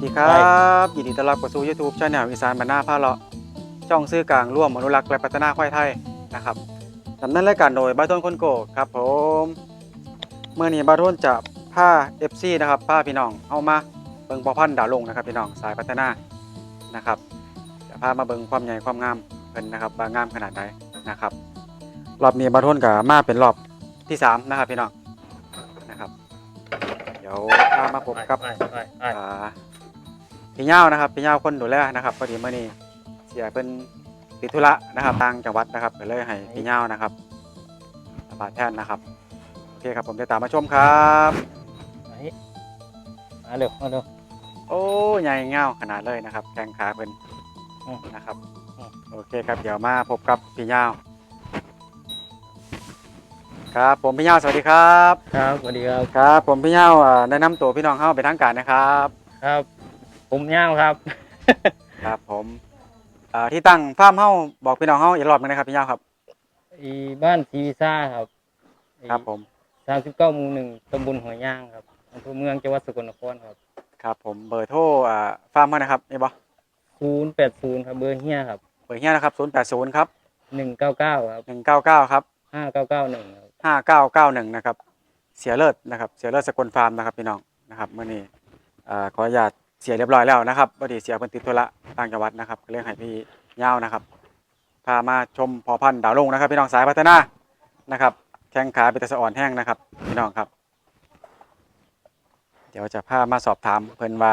วัสดีครับยินดีต้อนรับเข้าสู่ YouTube ช่องอีสานบรรณาผ้าเลาะช่องซื้อกลางร่วมอนุรักษ์และพัฒนาควายไทยนะครับดำเนินรายการโดยบ้าต้นคนโกครับผมเมื่อนี้บ้าต้นจะผ้า FC นะครับผ้าพี่น้องเอามาเบิ่งพอพันดาวลงนะครับพี่น้องสายพัฒนานะครับจะพามาเบิ่งความใหญ่ความงามเพิ่นนะครับว่างงามขนาดไหนนะครับรอบนี้บ้าต้นกับมาเป็นรอบที่สามนะครับพี่น้องนะครับเดี๋ยวพามาพบกับอ่า พี่เงานะครับพี่เงาคนดูแลนะครับพอดีเมื่อนี้เสียเป็นติดธุระนะครับทางจังหวัดนะครับก็เลยให้พี่เงานะครับระบาดแทนนะครับโอเคครับผมจะตามมาชมครับไหนมาเร็วมาเร็วโอ้ใหญ่เงาขนาดเลยนะครับแข้งขาเป็นอืมนะครับอืมโอเคครับเดี๋ยวมาพบกับพี่เงาครับผมพี่เงาสวัสดีครับ ครับสวัสดีครับครับ ผมพี่เงาอ่าแนะนำตัวพี่น้องเข้าไปนทางการนะครับ ครับ ผมย่างครับ ครับผมอ่าที่ตั้งฟาร์มเฮาบอกพี่น้องเฮาอีกรอบหนึงนะครับพี่เงาครับ อีบ้านทีวีซ่าครับครับผม สามสิบเก้าหมู่หนึ่งตำบลหัวย่างครับอำเภอเมืองจังหวัดสกลนครครับครับผมเบอร์โทรอ่าฟาร์มเฮานะครับนี่บ่ศูนย์แปดศูนย์ครับเบอร์เฮียครับเบอร์เฮียนะครับ080ครับหนึ่งเก้าเก้าครับ199ครับห้าเก้าเก้าหนึ่งครับ5991นะครับ เสียเลิศนะครับ เสียเลิศสกลฟาร์มนะครับพี่น้องนะครับมื้อนี้อ่าขออนุญาต เสียเรียบร้อยแล้วนะครับพอดีเสียเพิ่นติดธุระต่างจังหวัดนะครับก็เลยให้พี่ยาวนะครับพามาชมพอพันธุ์ดาวลงนะครับ พี่น้องสายพัฒนานะครับ แข้งขาเป็นตะสะอ่อนแห้งนะครับ พี่น้องครับ เดี๋ยวจะพามาสอบถามเพิ่นว่า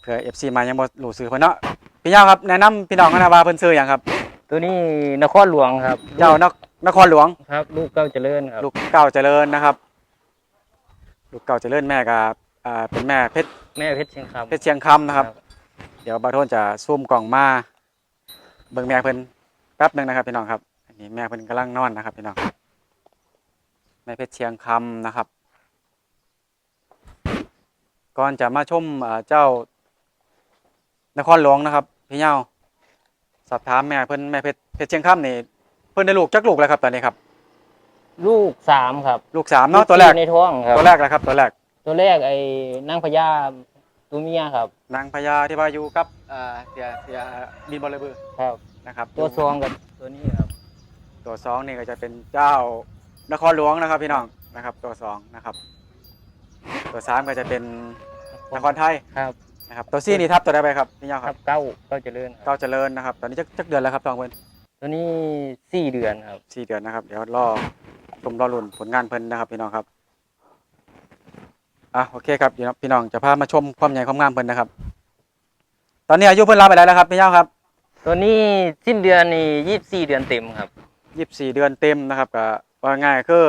เผื่อ FC มายังบ่รู้ชื่อเพิ่นเนาะพี่ยาวครับแนะนำพี่น้องกันนะว่าเพิ่นชื่อหยังครับ ตัวนี้นครหลวงครับเจ้านคนครหลวงครับ ลูกเก้าเจริญครับลูกเก่าเจริญนะครับ ลูกเก่าเจริญแม่กับ อ่าเป็นแม่เพชรแม่เพชรเชียงคำเพชรเชียงคำนะครับ เดี๋ยวบาโทนจะซูมกล่องมาเบิ่งแม่เพิ่นแป๊บหนึ่งนะครับพี่น้องครับอันนี้แม่เพิ่นกำลังนอนนะครับพี่น้องแม่เพชรเชียงคำนะครับ ก่อนจะมาชมอ่าเจ้านครหลวงนะครับพี่เงาสอบถามแม่เพิ่นแม่เพชรเพชรเชียงคำนี่เพิ่นได้ลูกจักลูกแล้วครับตอนนี้ครับ ลูกสามครับ ลูกสามเนาะตัวแรกในท้องครับตัวแรกแล้วครับตัวแรก ตัวแรกไอ้นางพญาตัวเมียครับ นางพญาที่ว่าอยู่กับอ่าเสียเสียบินบอลเลยบือครับ นะครับตัวซองกับตัวนี้ครับ ตัวสองนี่ก็จะเป็นเจ้านครหลวงนะครับพี่น้องนะครับ ตัวสองนะครับ ตัวสามก็จะเป็นนครไทยครับนะครับตัวซี่นี่ทับตัวได้ไปครับพี่ยาคครัรับบเก้าเก้าเจริญคเก้ารับเจริญนะครับ ตอนนี้จักจักเดือนแล้วครับทองเพิ่นตัวนี้สี่เดือนครับ สี่เดือนนะครับ เดี๋ยวรอชมรอลุ่นผลงานเพิ่นนะครับพี่น้องครับ อะโอเคครับเดี๋ยวพี่น้องจะพามาชมความใหญ่ความงามเพิ่นนะครับ ตอนนี้อายุเพิ่นรับไปแล้วนะครับพี่ยาครับ ตัวนี้สิ้นเดือนนี่ยี่สิบสี่เดือนเต็มครับยี่สิบสี่เดือนเต็มนะครับก็ว่าง่ายคือ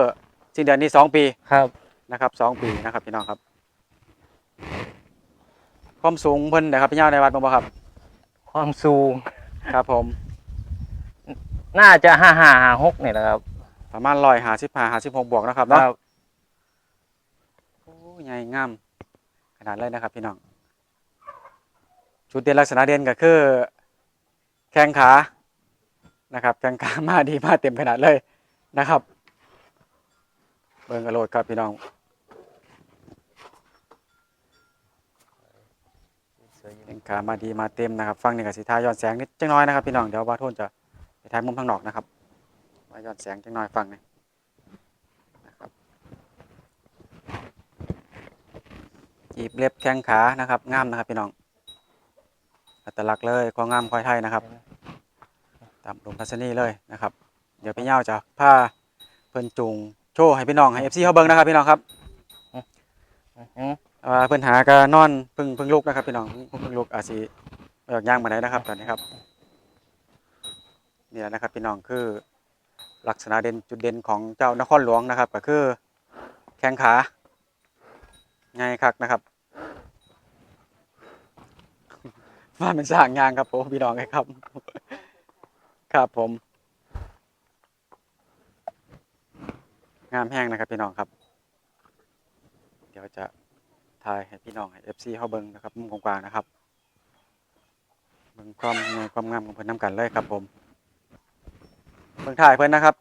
สิ้นเดือนนี้สองปีครับนะครับสองปีนะครับพี่น้องครับ ความสูงเพิ่นนะครับพี่ยาวในวัดบ่บ่ครับ ความสูงครับผม น่าจะห้าห้าห้าหกเนี่ยแหละครับประมาณร้อยหาสิบห้าหาสิบหกบวกนะครับเนาะครับโอ้ ใหญ่งามขนาดเลยนะครับพี่น้องจุดเด่นลักษณะเด่นก็คือ แข้งขานะครับแข้งขามาดีมาเต็มขนาดเลยนะครับ เบิ่งกระโดดครับพี่น้องแข้งขามาดีมาเต็มนะครับฟังนี่กับสีทาย้อนแสงนิดจังน้อยนะครับพี่น้องเดี๋ยวว่าโทนจะไปถ่ายมุมข้างนอกนะครับมาย้อนแสงจังน้อยฟังนี่นะครับ จีบเล็บแข้งขานะครับงามนะครับพี่น้องอัตลักษณ์เลยความงามควายไทยนะครับ ตามลมพัสนีเลยนะครับ เดี๋ยวพี่เย้าจะพาเพิ่นจูงโชว์ให้พี่น้องให้เอฟซีเขาเบิ่งนะครับพี่น้องครับว่าเพิ่นหาก็นอนพิ่งพิ่งลุกนะครับพี่น้องเพิ่งลุกอาจสิอยากย่างมาได้นะครับตอนนี้ครับนี่นะครับพี่น้องคือลักษณะเด่นจุดเด่นของเจ้านครหลวงนะครับ ก็คือแข้งขา ง่ายคักนะครับว่าเป็นสร้างงานครับผมพี่น้องครับ ครับผม งามแห้งนะครับพี่น้องครับ เดี๋ยวจะถ่ายให้พี่น้องให้ FC เขาเบิ่งนะครับมุมกว้างๆนะครับเบิ่งความงามความงามของเพิ่นน้ำกันเลยครับผมเบิ่งถ่ายเพิ่นนะครับ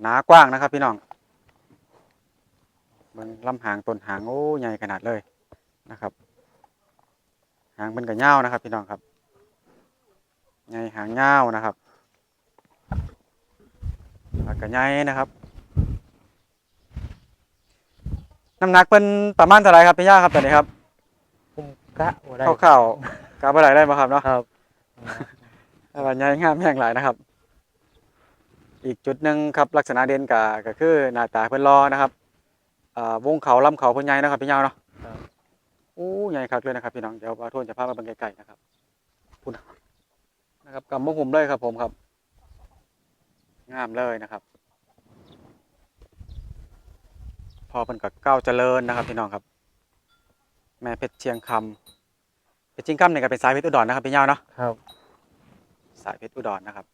หนากว้างนะครับ พี่น้อง เบิ่งลำหางต้นหางโอ้ใหญ่ขนาดเลยนะครับ หางเป็นกับเง่าวนะครับ พี่น้องครับไงหางเง่าวนะครับปากกระไงนะครับน้ำหนักเป็นประมาณเท่าไหรครับพี่ย่าครับตอนนี้ครับผมกะบ่ได้คร่าวๆกาบอะไรได้ไหมครับเนาะครับแต่ว่าใหญ่งามแห่งหลายนะครับ อีกจุดหนึ่งครับลักษณะเด่นก็ก็คือหน้าตาเพิ่นรอนะครับ อ่าวงเขาลำเขาเพิ่นใหญ่นะครับพี่ย่าเนาะครับโอ้ใหญ่คักเลยนะครับพี่น้องเดี๋ยวบาโทนจะพามาเบิ่งไกลๆนะครับพุ่นนะครับกำมะหุ่มเลยครับ ผมครับ งามเลยนะครับ พอเป็นกับเก้าวเจริญนะครับพี่น้องครับ แม่เพชรเชียงคำเพชรเชียงคำเนี่ยก็เป็นสายเพชรอุดรนะครับพี่ยาวเนาะครับ สายเพชรอุดรนะครับ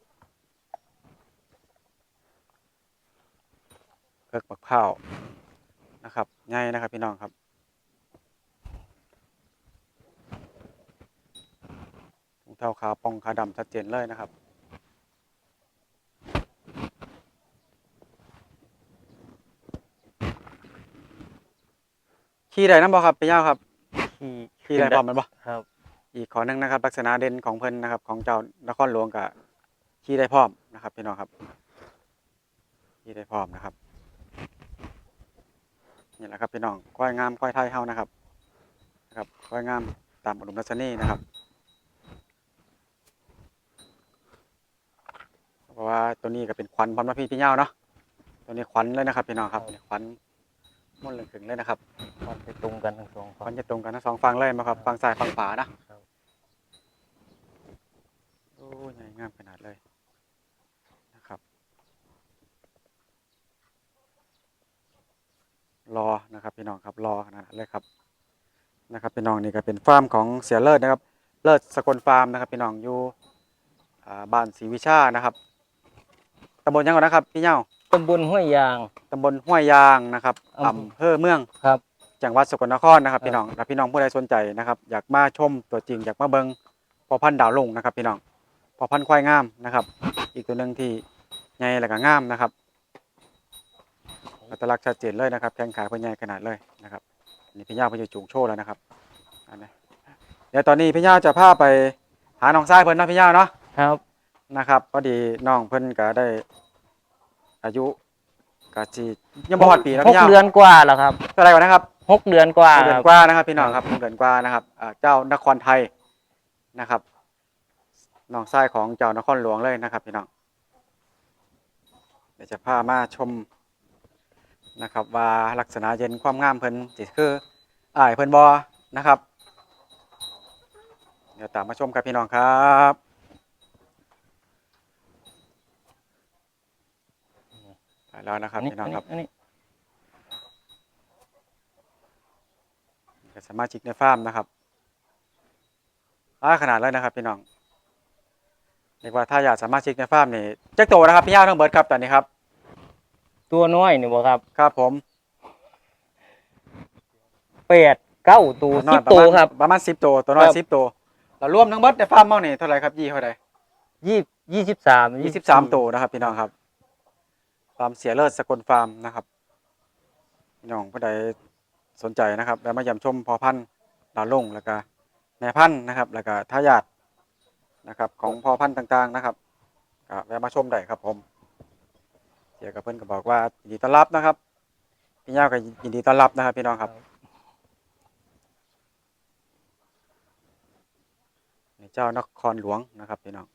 เพิกบักเผาว นะครับง่ายนะครับพี่น้องครับ ถุงเท้าขาวปองขาดำชัดเจนเลยนะครับขี่ได้น้ำบ่ครับพี่ยาวครับขี่ขี่ได้พร้อมแมันบ่ครับ อีกข้อหนึงนะครับ ลักษณะเด่นของเพิ่นนะครับ ของเจ้านครหลวงกับขี่ได้พร้อมนะครับพี่น้องครับขี่ได้พร้อมนะครับ นี่แหละครับพี่น้องก้อยงามก้อยไทยเฮานะครับนะครับก้อยงามตามอุดมรัชนีนะครับ เพราะว่าตัวนี้ก็เป็นควันพร้อมนะพี่พี่เงาเนาะตัวนี้ควันเลยนะครับ พี่น้องครับนี่ควันมุ่นเหลืองถึงเลยนะครับมันไปตรงกันทั้งสองคฝั่วันงจะตรงกันทั้งสองฝั่งเลยนะครับฝั่งซ้ายฝั่งขวานะครับโอ้ยใหญ่งามขนาดเลยนะครับ รอนะครับพี่น้องครับรอขนาดนั้นเลยครับนะครับพี่น้องนี่ก็เป็นฟาร์มของเสียเลิศนะครับ เลิศสกลฟาร์มนะครับพี่น้องอยู่อ่าบ้านศรีวิชานะครับตำบลยังก่อนนะครับพี่เงาตำบลห้วยยางตำบลห้วยยางนะครับอำอำเภอเมืองครับจังหวัดสกลนครนะครับครับพี่น้องถ้าพี่น้องผู้ใดสนใจนะครับ อยากมาชมตัวจริงอยากมาเบิงพอพันธุ์ดาวลงนะครับ พี่น้องพอพันธุ์ควายงามนะครับ อีกตัวหนึ่งที่ใหญ่และก็งามนะครับ อัตลักษณ์ชัดเจนเลยนะครับแข้งขาเพิ่นใหญ่ขนาดเลยนะครับอันนี่พี่ย่าเพิ่นจะจูงโชว์แล้วนะครับอันนี้เดี๋ยวตอนนี้พี่ย่าจะพาไปหาน้องทรายเพิ่นเนาะพี่ย่าเนาะครับนะครับพอดีน้องเพิ่นก็ได้ อายุก็สิยังบ่ฮอดปีแล้วหพี่กย่าเดือนกว่าแล้วครับเท่าไหร่ก่อนนะครับ หกเดือนกว่าเดืคอนรับกว่านะครับพี่น้องครับเดือนกว่านะครับอ่าเจ้านครไทยนะครับน้องชายของเจ้านครหลวงเลยนะครับพี่น้องเดี๋ยวจะพามาชม นะครับ ว่าลักษณะเย็นความงามเพิ่นสิคืออ้ายเพิ่นบอนะครับ เดี๋ยวตามมาชมกับพี่น้องครับไปแล้วนะครับอันนี้พี่น้องครับอันนี้กับสมาชิกในฟาร์มนะครับอ่าขนาดเลยนะครับพี่น้องเรียกว่าถ้าอยากสมาชิกในฟาร์มนี่เจ๊กโตนะครับพี่ย่าทั้งเบิร์ดครับตอนนี้ครับ ตัวน้อยนี่บ่ครับครับผมแปดเก้าตัวน้อสิยบประตัวมาณครับ ประมาณสิบตัวตัวน้อยครับ สิบตัวแล้วรวมทั้งเบิร์ดในฟาร์มเมานี่เท่าไหร่ครับยี่เท่าไหร่ยี่ยี่สิบสามยี่สิบสามตัวนะครับพี่น้องครับฟาร์มเสียเลิศสกลฟาร์มนะครับพี่น้องผู้ใดสนใจนะครับแล้วมาเยี่ยมชมพอพันธุ์ดาวลงแล้วก็แม่พันธุ์นะครับ แล้วก็ทายาทนะครับ ของพอพันธุ์ต่างๆนะครับก็แวะมาชมได้ครับผม เสียกับเพื่อนก็บอกว่ายินดีต้อนรับนะครับพี่ย่าก็ยินดีต้อนรับนะครับ พี่น้องครับนี่เจ้านครหลวงนะครับพี่น้อง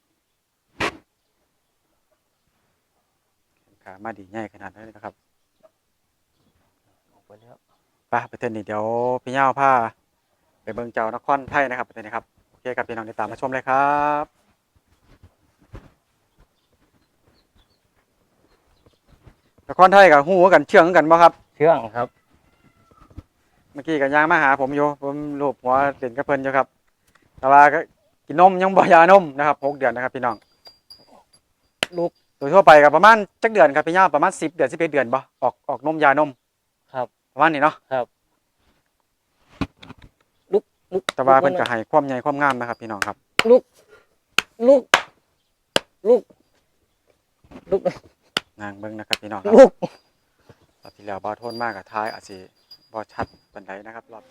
ขามาดีใหญ่ขนาดนั้นเลยนะครับไปแล้วไปไปเต้นนี่เดี๋ยวพี่เง่าพาไปเบิ่งเจ้านครไทยนะครับไปเต้นนี่ครับโอเคครับพี่น้องติดตามมาชมเลยครับ นครไทยกับหูกันเชื่องกันบ่ครับ เชื่องครับ เมื่อกี้กับยางมาหาผมอยู่ผมรูปหัวเด่นกับเพิ่นอยู่ครับ แต่ว่าก็กินนมยังบ่ยานมนะครับหกเดือนนะครับพี่น้อง ลูกโดยทั่วไปกับประมาณจักเดือนครับพี่เง่าประมาณสิบเดือนสิบเอ็ดเดือนบ่ออกออกนมยานม ครับประมาณนี้เนาะครับลูกลูกแต่ว่าเพิ่นก็ให้ความใหญ่ความงามนะครับ พี่น้องครับ ลูก ลูก ลูก ลูก นางเบิ่งนะครับพี่น้องครับรอบที่แล้วบอโทนมากกับท้ายอาจสิบอชัดปันไดนะครับรอบ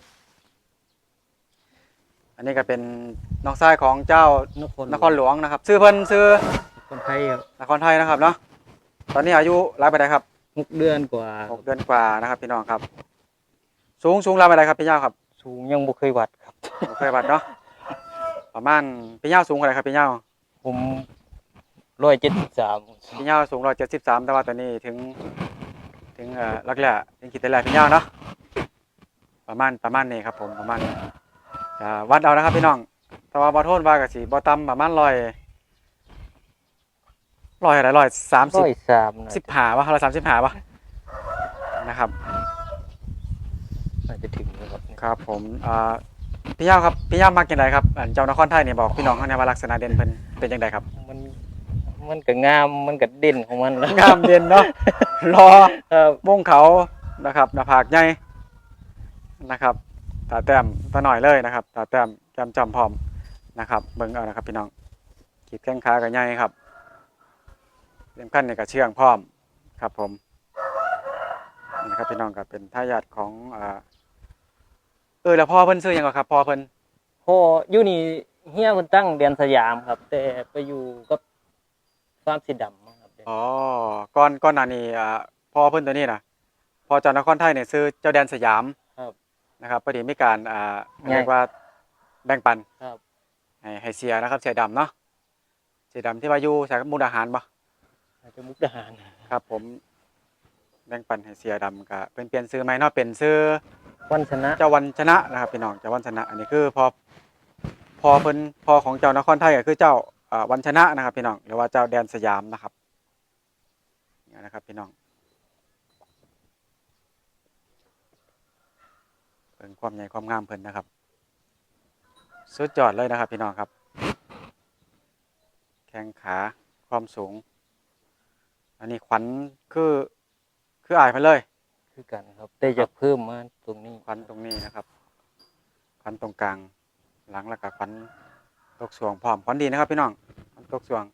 อันนี้ก็เป็นน้องชายของเจ้านครนครหลวงนะครับ ชื่อเพิ่นชื่อคนไทยครับนครไทยนะครับเนาะตอนนี้อายุรายไปได้ครับหกเดือนกว่าหกเดือนกว่านะครับ พี่น้องครับ สูงสูงรายไปได้ครับพี่ย่าครับ สูงยังบ่เคยวัดครับผมเคยวัดเนาะประมาณพี่ย่าสูงเท่าไหร่ครับพี่ย่าผม ร้อยเจ็ดสิบสามพี่ยาวสูงร้อยเจ็ดสิบสามแต่ว่าตอนนี้ถึง ถึงเอ่อลักแหล่ถึงขีดแต่แหล่พี่ยาวเนาะประมาณประมาณนี้ครับผมประมาณนี้จะวัดเอานะครับพี่น้อง แต่ว่าบอโทษว่ากับสีบอต่ำประมาณร้อยร้อยอะไรร้อยสามสิบร้อยสามนะสิบหาวะร้อยสามสิบหาวะนะครับอาจจะถึงนะครับครับ ผมอ่าพี่ยาวครับพี่ยาวมากินอะไรครับอันเจ้านครไทยเนี่ยบอกพี่น้องเขาเนี่ยว่าลักษณะเด่นเพิ่นเป็นยังไงครับ มัน มันก็งามมันก็เด่นของมันนะงามเด่นเนาะรอครับวงเขานะครับหน้าผากใหญ่นะครับตาแต้มตาหน่อยเลยนะครับตาแต้มแก้มจำพร้อมนะครับเบิ่งเอานะครับพี่น้องขีดแข้งขากับใหญ่ครับเลี้ยงขั้นเนี่ยกับเชื่องพร้อมครับผมนี่นะครับพี่น้องก็เป็นทายาทของอ่าเออแล้วพ่อเพิ่นซื้อหยังก่อนครับพ่อเพิ่นพออยู่นี่เฮียมันตั้งเดือนสยามครับ แต่ไปอยู่กับ ฟาร์มสีดำมั้งครับเดี๋ยวอ๋อก้อนก้อนหนานี้อ่าพ่อเพิ่นตัวนี้นะพ่อเจ้านครไทยเนี่ยซื้อเจ้าแดนสยามครับ นะครับพอดีมีการอ่าไงเรียกว่าแบ่งปันครับ ให้ให้เสียนะครับ เสียดำเนาะเสียดำที่ว่าอยู่ใส่มุกดาหารปะอาจจะมุกดาหารครับ ผมแบ่งปันให้เสียดำก็เป็นเปลี่ยนซื้อไหมเนาะเป็นซื้อ วันชนะเจ้าวันชนะนะครับพี่น้องเจ้าวันชนะ อันนี้คือพอพอเพิ่นพอของเจ้านครไทยก็คือเจ้าอ่า วันชนะนะครับพี่น้องหรือว่าเจ้าแดนสยามนะครับนี่นะครับพี่น้องเป็นความใหญ่ความงามเพิ่นนะครับ สุดยอดเลยนะครับพี่น้องครับ แข้งขาความสูง อันนี้ขวัญคือคืออายไปเลย คือกันครับ แต่จะเพิ่มมาตรงนี้ ขวัญตรงนี้นะครับ ขวัญตรงกลาง หลังแล้วก็ขวัญ ตกสวงพร้อมขวัญดีนะครับพี่น้องตกสวง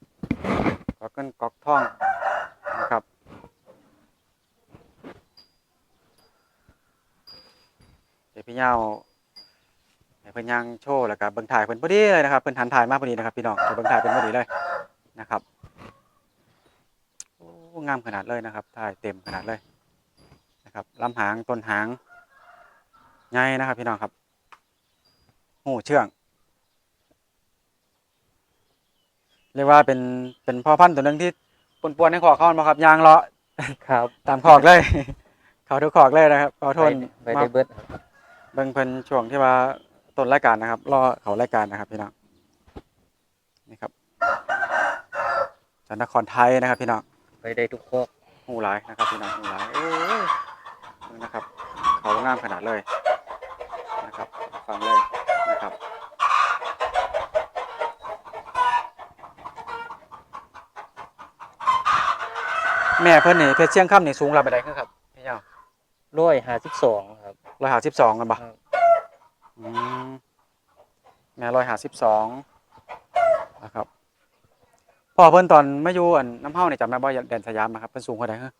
ก็เกินกอกท่องนะครับเดี๋ยวพี่เงาเพิ่นย่างโชว์แล้วก็เบิ่งถ่ายเพิ่นพอดีเลยนะครับเพิ่นหันถ่ายมากพอดีนะครับพี่น้องเดี๋ยวเบิ่งถ่ายเป็นพอดีเลยนะครับโอ้งามขนาดเลยนะครับถ่ายเต็มขนาดเลยนะครับลำหางต้นหางใหญ่นะครับพี่น้องครับหูเชื่อง เรียกว่าเป็นเป็นพ่อพันธุ์ตัวหนึงที่ปนปวนๆในขอกเข้ามาครับยางเลาะครับตามขอกเลย เขาทุกขอกเลยนะครับขอโทษไปไปได้เบิดครับเบิ่งเพิ่นช่วงที่ว่าต้นรายการนะครับรอเขารายการนะครับพี่น้องนี่ครับจากนครไทยนะครับพี่น้องไปได้ทุกข้อหูหลายนะครับพี่น้องหูหลายโอ้ยนี่นะครับ เขางามขนาดเลยนะครับฟังเลยนะครับ แม่เพิ่นนี่เพชรเชียงค่ำนี่สูงระดับใดขึ้นครับพี่เจ้าร้อยห้าสิบสองครับ ร้อยหาสิบสองกันปะครับ อืมแม่ร้อยหาสิบสองนะครับพ่อเพิ่นตอนไม่อยู่อันน้ำเฮาเนี่ยจำได้บ่แดนสยามนะครับเพิ่นสูงเท่าไหร่ฮะ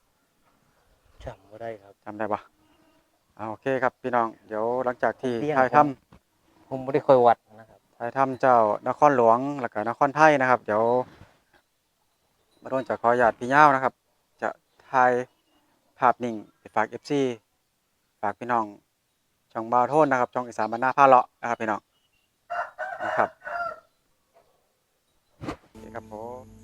จำบ่ได้ครับ จำได้ปะอ่าโอเคครับพี่น้อง เดี๋ยวหลังจากที่เรียนถ่ายผมทำผมไม่ได้ค่อยวัดนะครับถ่ายทำเจ้านครหลวงแล้วก็นครไทยนะครับ เดี๋ยวมาโดนจากขออนุญาตพี่ย่าวนะครับจะ ถ่ายภาพนิ่งไปฝาก FC ฝากพี่น้อง ช่องบาวโทนนะครับช่องอีสานบรรณาผ้าเลาะนะครับพี่น้องนะครับครับผม